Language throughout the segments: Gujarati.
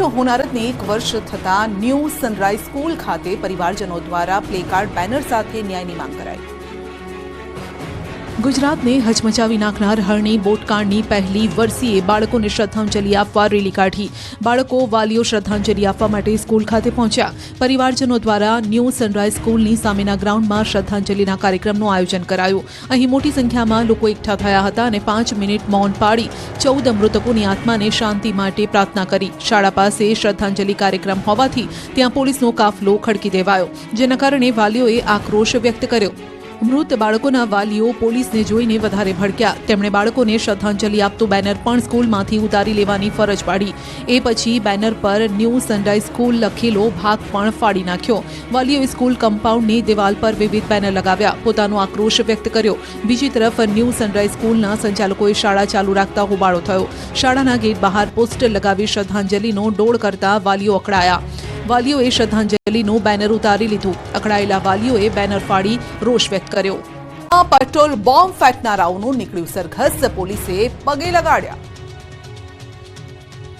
સ્માર્ટ હોનારતને એક વર્ષ થતાં ન્યૂ સનરાઈઝ સ્કૂલ ખાતે પરિવારજનો દ્વારા પ્લેકાર્ડ બેનર સાથે ન્યાયની માંગ કરાઈ. ગુજરાતને હચમચાવી નાખનાર હરણી બોટકાંડની પહેલી વર્ષીએ બાળકોને શ્રદ્ધાંજલિ આપવા રેલી કાઢી. બાળકો, વાલીઓ શ્રદ્ધાંજલિ આપવા માટે સ્કૂલ ખાતે પહોંચ્યા. પરિવારજનો દ્વારા ન્યૂ સનરાઇઝ સ્કૂલની સામેના ગ્રાઉન્ડમાં શ્રદ્ધાંજલિના કાર્યક્રમનું આયોજન કરાયું. અહીં મોટી સંખ્યામાં લોકો એકઠા થયા હતા અને પાંચ મિનિટ મૌન પાડી ચૌદ મૃતકોની આત્માને શાંતિ માટે પ્રાર્થના કરી. શાળા પાસે શ્રદ્ધાંજલિ કાર્યક્રમ હોવાથી ત્યાં પોલીસનો કાફલો ખડકી દેવાયો, જેના કારણે વાલીઓએ આક્રોશ વ્યક્ત કર્યો. મૃત બાળકોના વાલીઓ પોલીસને જોઈને વધારે ભડક્યા. તેમણે બાળકોને શ્રદ્ધાંજલિ આપતું બેનર પણ સ્કૂલમાંથી ઉતારી લેવાની ફરજ પાડી. એ પછી બેનર પર ન્યૂ સનરાઈઝ સ્કૂલ લખેલો ભાગ પણ ફાડી નાખ્યો. વાલીઓએ સ્કૂલ કમ્પાઉન્ડની દિવાલ પર વિવિધ બેનર લગાવ્યા. પોતાનો આક્રોશ વ્યક્ત કર્યો. બીજી તરફ ન્યૂ સનરાઈઝ સ્કૂલના સંચાલકોએ શાળા ચાલુ રાખતા હોબાળો થયો. શાળાના ગેટ બહાર પોસ્ટર લગાવી શ્રદ્ધાંજલિનો ડોળ કરતા વાલીઓ અકળાયા. વાલીઓએ શ્રદ્ધાંજલિનું બેનર ઉતારી લીધું. અકળાયેલા વાલીઓએ બેનર ફાડી રોષ વ્યક્ત કર્યો. પેટ્રોલ બોમ્બ ફેંકનારાઓનું નીકળ્યું સરઘસ. પોલીસે પગે લગાડ્યા.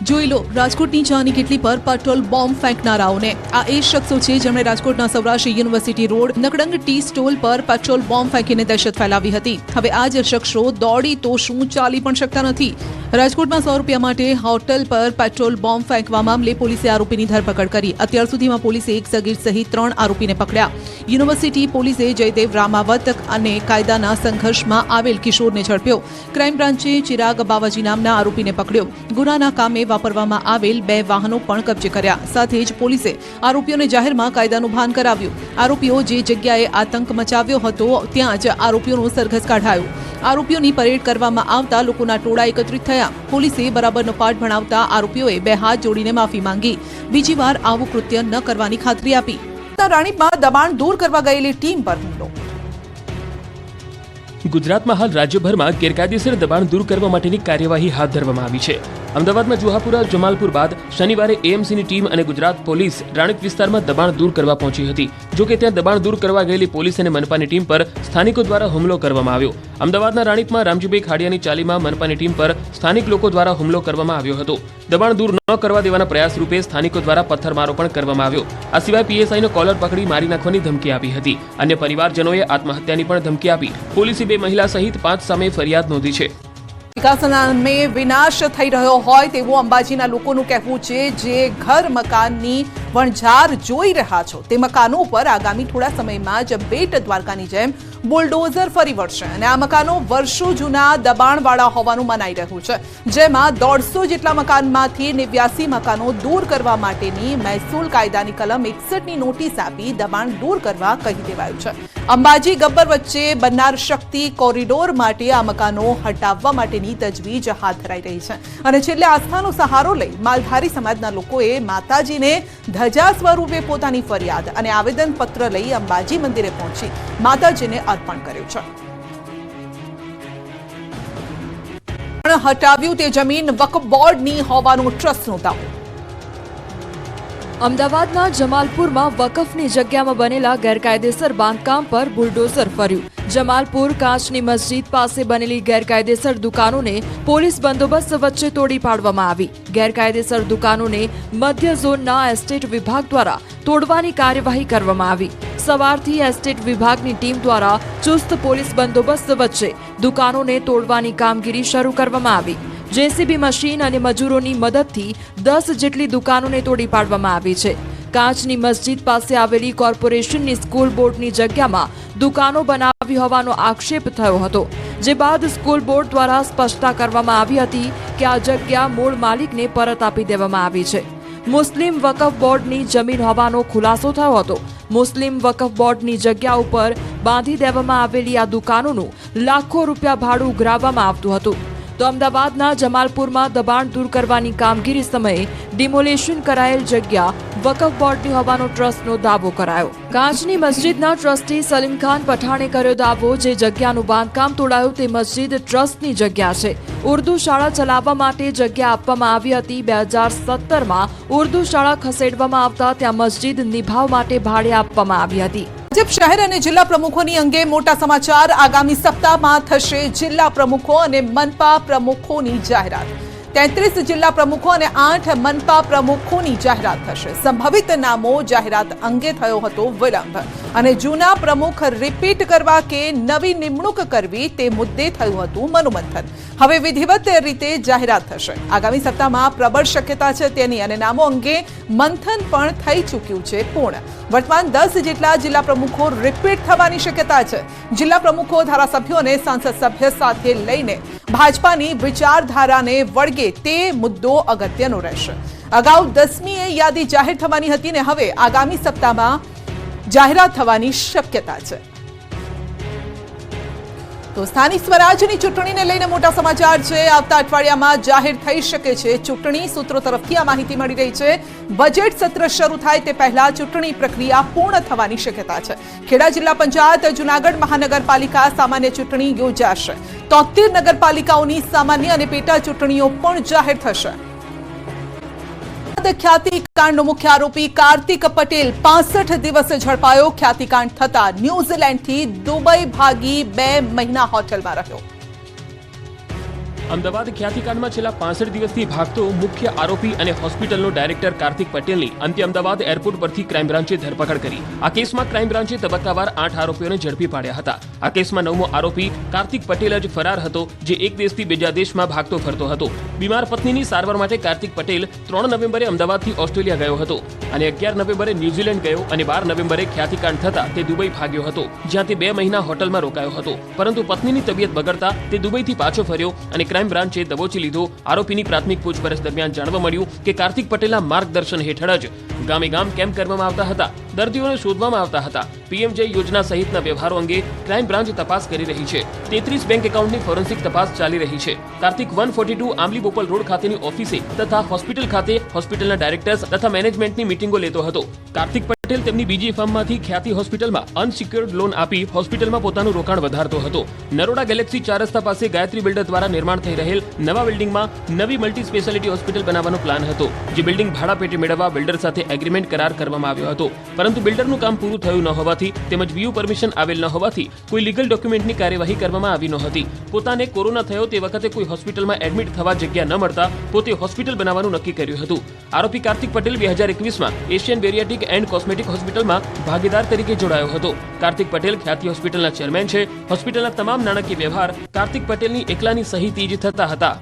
જોઈ લો, રાજકોટની ચાની કેટલી પર પેટ્રોલ બોમ્બ ફેંકનારાઓને. આ એ શખ્સો છે જેમણે રાજકોટના સૌરાષ્ટ્ર યુનિવર્સિટી રોડ નકડંગ ટી સ્ટોલ પર પેટ્રોલ બોમ્બ ફેંકીને દહેશત ફેલાવી હતી. હવે આ જ શખ્સો દોડી તો શું ચાલી પણ શકતા નથી. રાજકોટમાં સો રૂપિયા માટે હોટલ પર પેટ્રોલ બોમ્બ ફેંકવા મામલે પોલીસે આરોપીની ધરપકડ કરી. અત્યાર સુધીમાં પોલીસે એક સગીર સહિત ત્રણ આરોપીને પકડ્યા. યુનિવર્સિટી પોલીસે જયદેવ રામાવત અને કાયદાના સંઘર્ષમાં આવેલ કિશોરને ઝડપ્યો. ક્રાઇમ બ્રાન્ચે ચિરાગ બાવાજી નામના આરોપીને પકડ્યો. ગુનાના કામે વાપરવામાં આવેલ બે વાહનો પણ કબજે કર્યા. સાથે જ પોલીસે આરોપીઓને જાહેરમાં કાયદાનું ભાન કરાવ્યું. આરોપીઓ જે જગ્યાએ આતંક મચાવ્યો હતો ત્યાં જ આરોપીઓનો સરઘસ કાઢાયો. આરોપીઓની પરેડ કરવામાં આવતા લોકોના ટોળા એકત્રિત થયા. પોલીસે બરાબરનો પાઠ ભણાવતા આરોપીઓએ બે હાથ જોડીને માફી માંગી. બીજી વાર આવું કૃત્ય ન કરવાની ખાતરી આપી. રાણીપમાં દબાણ દૂર કરવા ગયેલી ટીમ પર હુમલો. ગુજરાતમાં હાલ રાજ્યભરમાં ગેરકાયદેસર દબાણ દૂર કરવા માટેની કાર્યવાહી હાથ ધરવામાં આવી છે. અમદાવાદમાં જુહાપુરા, જમાલપુર બાદ શનિવારે એએમસીની ટીમ અને ગુજરાત પોલીસ રાણીપ વિસ્તારમાં દબાણ દૂર કરવા પહોંચી હતી. જો કે ત્યાં દબાણ દૂર કરવા ગયેલી પોલીસ અને મનપાની ટીમ પર સ્થાનિકો દ્વારા હુમલો કરવામાં આવ્યો. અમદાવાદના રાણીપમાં રામજીભાઈ ખાડિયાની ચાલીમાં મનપાની ટીમ પર સ્થાનિક લોકો દ્વારા હુમલો કરવામાં આવ્યો હતો. દબાણ દૂર ન કરવા દેવાના પ્રયાસ રૂપે સ્થાનિકો દ્વારા પથ્થરમારો પણ કરવામાં આવ્યો. આ સિવાય પીએસઆઈનો કોલર પકડી મારી નાખવાની ધમકી આપી હતી. અન્ય પરિવારજનોએ આત્મહત્યાની પણ ધમકી આપી. પોલીસે બે મહિલા સહિત પાંચ સામે ફરિયાદ નોંધી છે. વિકાસના નામે વિનાશ થઈ રહ્યો હોય તેવું અંબાજીના લોકોનું કહેવું છે, જે ઘર મકાનની વણઝાર જોઈ રહ્યા છો. તે મકાનો ઉપર આગામી થોડા સમયમાં જ બેટ દ્વારકાની જેમ બુલડોઝર ફરી વળશે અને આ મકાનો વર્ષો જૂના દબાણવાળા હોવાનું મનાઈ રહ્યું છે. જેમાં દોઢસો જેટલા મકાનમાંથી નેવ્યાસી મકાનો દૂર કરવા માટેની મહેસૂલ કાયદાની કલમ એકસઠની નોટિસ આપી દબાણ દૂર કરવા કહી દેવાયું છે. અંબાજી ગબ્બર વચ્ચે બનનાર શક્તિ કોરિડોર માટે આ મકાનો હટાવવા માટેની તજવીજ હાથ ધરાઈ રહી છે. અને છેલ્લે આસ્થાનો સહારો લઈ માલધારી સમાજના લોકોએ માતાજીને ધજા સ્વરૂપે પોતાની ફરિયાદ અને આવેદનપત્ર લઈ અંબાજી મંદિરે પહોંચી. માતાજીને અર્પણ કર્યું છે. હટાવ્યું તે જમીન વકફ બોર્ડની હોવાનું ટ્રસ્ટનો દાવો. અમદાવાદના જમાલપુરમાં વકફની જગ્યામાં બનેલા ગેરકાયદેસર બાંધકામ પર બુલડોઝર ફર્યું. જમાલપુર કાચની મસ્જિદ પાસે બનેલી ગેરકાયદેસર દુકાનોને પોલીસ બંદોબસ્ત વચ્ચે તોડી પાડવામાં આવી. ગેરકાયદેસર દુકાનોને મધ્ય ઝોનના એસ્ટેટ વિભાગ દ્વારા તોડવાની કાર્યવાહી કરવામાં આવી. સવારથી એસ્ટેટ વિભાગની ટીમ દ્વારા ચુસ્ત પોલીસ બંદોબસ્ત વચ્ચે દુકાનોને તોડવાની કામગીરી શરૂ કરવામાં આવી. જેસીબી મશીન અને મજૂરોની મદદથી દસ જેટલી દુકાનોને તોડી પાડવામાં આવી છે. કાચની મસ્જિદ પાસે આવેલી કોર્પોરેશનની સ્કૂલ બોર્ડની જગ્યામાં દુકાનો બનાવી હોવાનો આક્ષેપ થયો હતો. જે બાદ સ્કૂલ બોર્ડ દ્વારા સ્પષ્ટતા કરવામાં આવી હતી કે આ જગ્યા મૂળ માલિકને પરત આપી દેવામાં આવી છે. મુસ્લિમ વકફ બોર્ડની જમીન હોવાનો ખુલાસો થયો હતો. મુસ્લિમ વકફ બોર્ડની જગ્યા ઉપર બાંધી દેવામાં આવેલી આ દુકાનોનું લાખો રૂપિયા ભાડું ઉઘરાવવામાં આવતું હતું. તો અમદાવાદના જમાલપુરમાં દબાણ દૂર કરવાની કામગીરી સમયે ડિમોલેશન કરાયેલ જગ્યા વકફ બોર્ડની હોવાનો ટ્રસ્ટનો દાવો કરાયો. કાંચની મસ્જિદના ટ્રસ્ટી સલીમ ખાન પઠાણે કર્યો દાવો, જે જગ્યાનું બાંધકામ તોડાયું તે મસ્જિદ ટ્રસ્ટની જગ્યા છે. ઉર્દુ શાળા ચલાવવા માટે જગ્યા આપવામાં આવી હતી. બે હજાર સત્તરમાં ઉર્દુ શાળા ખસેડવામાં આવતા ત્યાં મસ્જિદ નિભાવ માટે ભાડે આપવામાં આવી હતી. ભાજપ શહેર અને જિલ્લા પ્રમુખોની અંગે મોટા સમાચાર આગામી સપ્તાહમાં થશે જિલ્લા પ્રમુખો અને મનપા પ્રમુખોની જાહેરાત. તેત્રીસ જિલ્લા પ્રમુખો અને આઠ મનપા પ્રમુખોની જાહેરાત થશે. સંભવિત નામો જાહેરાત અંગે થયો હતો વિલંબ. અને જૂના પ્રમુખ રિપીટ કરવા કે નવી નિમણૂક કરવી તે મુદ્દે થયું હતું મનોમંથન. હવે વિધિવત રીતે જાહેરાત થશે. આગામી સપ્તાહમાં પ્રબળ શક્યતા છે તેની અને નામો અંગે મંથન પણ થઈ ચૂક્યું છે પૂર્ણ. વર્તમાન દસ જેટલા જિલ્લા પ્રમુખો રિપીટ થવાની શક્યતા છે. જિલ્લા પ્રમુખો ધારાસભ્યો અને સાંસદ સભ્ય સાથે લઈને ભાજપાની વિચારધારાને વળગે તે મુદ્દો અગત્યનો રહેશે. અગાઉ દસમીએ યાદી જાહેર થવાની હતી ને હવે આગામી સપ્તાહમાં જાહેરાત થવાની શક્યતા છે. તો સ્થાનિક સ્વરાજની ચૂંટણીને લઈને મોટા સમાચાર છે. આવતા અઠવાડિયામાં જાહેર થઈ શકે છે. ચૂંટણી સૂત્રો તરફથી આ માહિતી મળી રહી છે. બજેટ સત્ર શરૂ થાય તે પહેલા ચૂંટણી પ્રક્રિયા પૂર્ણ થવાની શક્યતા છે. ખેડા જિલ્લા પંચાયત જુનાગઢ મહાનગરપાલિકા સામાન્ય ચૂંટણી યોજાશે. તોતેર નગરપાલિકાઓની સામાન્ય અને પેટા ચૂંટણીઓ પણ જાહેર થશે. ખ્યાતિકાંડનો મુખ્ય આરોપી કાર્તિક પટેલ પાસઠ દિવસે ઝડપાયો ખ્યાતિકાંડ થતા ન્યૂઝીલેન્ડથી દુબઈ ભાગી બે મહિના હોટેલમાં રહ્યો. અમદાવાદ ખ્યાતિકાંડમાં છેલ્લા પાંસઠ દિવસથી ભાગતો મુખ્ય આરોપી અને હોસ્પિટલનો ડાયરેક્ટર કાર્તિક પટેલની અંતે અમદાવાદ એરપોર્ટ પરથી ક્રાઇમ બ્રાન્ચે ધરપકડ કરી. આ કેસમાં ક્રાઇમ બ્રાન્ચે તબક્કાવાર આઠ આરોપીઓને ઝડપી પાડ્યા હતા. આ કેસમાં નવમો આરોપી કાર્તિક પટેલ જ ફરાર હતો, જે એક દેશથી બીજા દેશમાં ભાગતો ફરતો હતો. બીમાર પત્નીની સારવાર માટે કાર્તિક પટેલ ત્રણ નવેમ્બરે અમદાવાદથી ઓસ્ટ્રેલિયા ગયો હતો અને અગિયાર નવેમ્બરે ન્યૂઝીલેન્ડ ગયો અને બાર નવેમ્બરે ખ્યાતિકાંડ થતા તે દુબઈ ભાગ્યો હતો, જ્યાં તે બે મહિના હોટલમાં રોકાયો હતો. પરંતુ પત્નીની તબિયત બગડતા તે દુબઈથી પાછો ફર્યો અને ક્રાઇમ બ્રાન્ચે દબોચી લીધો. આરોપીની પ્રાથમિક પૂછપરછ દરમિયાન જાણવા મળ્યું કે કાર્તિક પટેલના માર્ગદર્શન હેઠળ જ ગામે ગામ કેમ્પ કરવામાં આવતા હતા. દર્દીઓને શોધવામાં આવતા હતા. પીએમજે યોજના સહિતના વ્યવહારો અંગે ક્રાઇમ બ્રાન્ચ તપાસ કરી રહી છે. તેત્રીસ બેંક એકાઉન્ટની ફોરેન્સિક તપાસ ચાલી રહી છે. કાર્તિક વન ફોર્ટી ટુ આંબલી બોપલ રોડ ખાતેની ઓફિસે તથા હોસ્પિટલ ખાતે હોસ્પિટલના ડાયરેક્ટર્સ તથા મેનેજમેન્ટની મિટિંગો લેતો હતો. કાર્તિક પટેલ તેમની બીજી ફર્મમાંથી ખ્યાતિ હોસ્પિટલમાં અનસિક્યોર્ડ લોન આપી હોસ્પિટલમાં પોતાનું રોકાણ વધારતો હતો. નરોડા ગેલેક્સી ચાર રસ્તા પાસે ગાયત્રી બિલ્ડર દ્વારા નિર્માણ થઈ રહેલ નવા બિલ્ડિંગમાં નવી મલ્ટી સ્પેશિયાલિટી હોસ્પિટલ બનાવવાનો પ્લાન હતો, જે બિલ્ડિંગ ભાડા પેટે મેળવવા બિલ્ડર સાથે એગ્રીમેન્ટ કરાર કરવામાં આવ્યો હતો. પરંતુ બિલ્ડરનું કામ પૂરું થયું ન હોવાથી તેમજ વ્યૂ પરમિશન આવેલ ન હોવાથી કોઈ લીગલ ડોક્યુમેન્ટની કાર્યવાહી કરવામાં આવી નહોતી પોતાને કોરોના થયો તે વખતે કોઈ હોસ્પિટલમાં એડમિટ થવા જગ્યા ન મળતા પોતે હોસ્પિટલ બનાવવાનું નક્કી કર્યું હતું. આરોપી કાર્તિક પટેલ બે હજાર એકવીસમાં એશિયન બેરિયાટિક એન્ડ કોસ્મેટિક હોસ્પિટલમાં ભાગીદાર તરીકે જોડાયો હતો. કાર્તિક પટેલ ખ્યાતિ હોસ્પિટલના ચેરમેન છે. હોસ્પિટલના તમામ નાણાકીય વ્યવહાર કાર્તિક પટેલની એકલાની સહીથી જ થતા હતા.